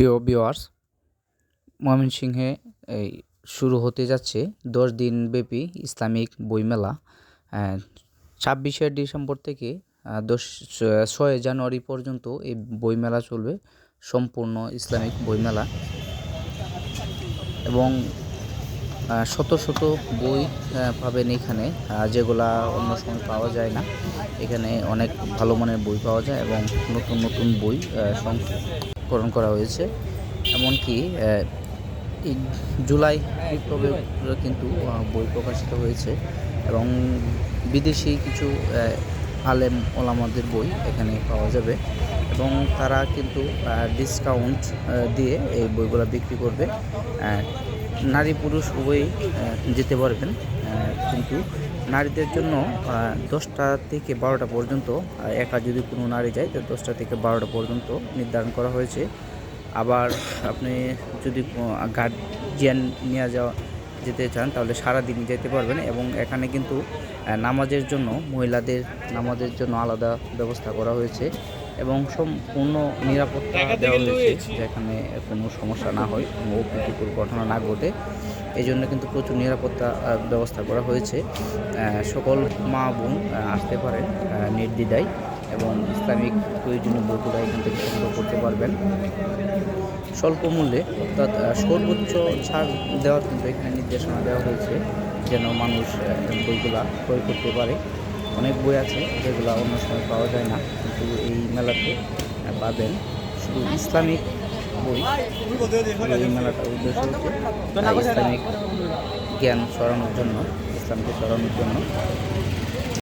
প্রিয় ভিউয়ার্স ময়মনসিংহে এই শুরু হতে যাচ্ছে দশ দিন ব্যাপী ইসলামিক বইমেলা। ছাব্বিশে ডিসেম্বর থেকে দশ ছয় জানুয়ারি পর্যন্ত এই বইমেলা চলবে, সম্পূর্ণ ইসলামিক বইমেলা। এবং শত শত বই পাবেন এখানে যেগুলা অন্য সময় পাওয়া যায় না। এখানে অনেক ভালো মানের বই পাওয়া যায় এবং নতুন নতুন বই সংকলন করা হয়েছে। এমনকি জুলাই বিপ্লবে কিন্তু বই প্রকাশিত হয়েছে এবং বিদেশি কিছু আলেম ওলামাদের বই এখানে পাওয়া যাবে এবং তারা কিন্তু ডিসকাউন্ট দিয়ে এই বইগুলো বিক্রি করবে। নারী পুরুষ উভয়ই যেতে পারবেন। কিন্তু নারীদের জন্য দশটা থেকে বারোটা পর্যন্ত একা যদি কোনো নারী যায়, তো দশটা থেকে বারোটা পর্যন্ত নির্ধারণ করা হয়েছে। আবার আপনি যদি গার্জিয়ান নিয়ে যাওয়া, যেতে চান, তাহলে সারাদিনই যেতে পারবেন এবং এখানে কিন্তু নামাজের জন্য, মহিলাদের নামাজের জন্য আলাদা ব্যবস্থা করা হয়েছে। এবং সম্পূর্ণ নিরাপত্তা দেওয়া হয়েছে যেখানে কোনো সমস্যা না হয় কোনো অপ্রীতিকর ঘটনা না ঘটে। এই জন্য কিন্তু প্রচুর নিরাপত্তা ব্যবস্থা করা হয়েছে। সকল মা বোন আসতে পারেন আহ, নির্দ্বিধায় এবং ইসলামিক প্রয়োজনীয় বইগুলো এখান থেকে সংগ্রহ করতে পারবেন। স্বল্প মূল্যে অর্থাৎ সর্বোচ্চ ছাড় দেওয়ার কিন্তু এখানে নির্দেশনা দেওয়া হয়েছে যেন মানুষ বইগুলা ক্রয় করতে পারে। অনেক বই আছে যেগুলো অন্য সময় পাওয়া যায় না। কিন্তু এই মেলাতে পাবেন শুধু ইসলামিক বই। এই মেলাটার উদ্দেশ্য হচ্ছে ইসলামিক জ্ঞান ছড়ানোর জন্য ইসলামকে ছড়ানোর জন্য।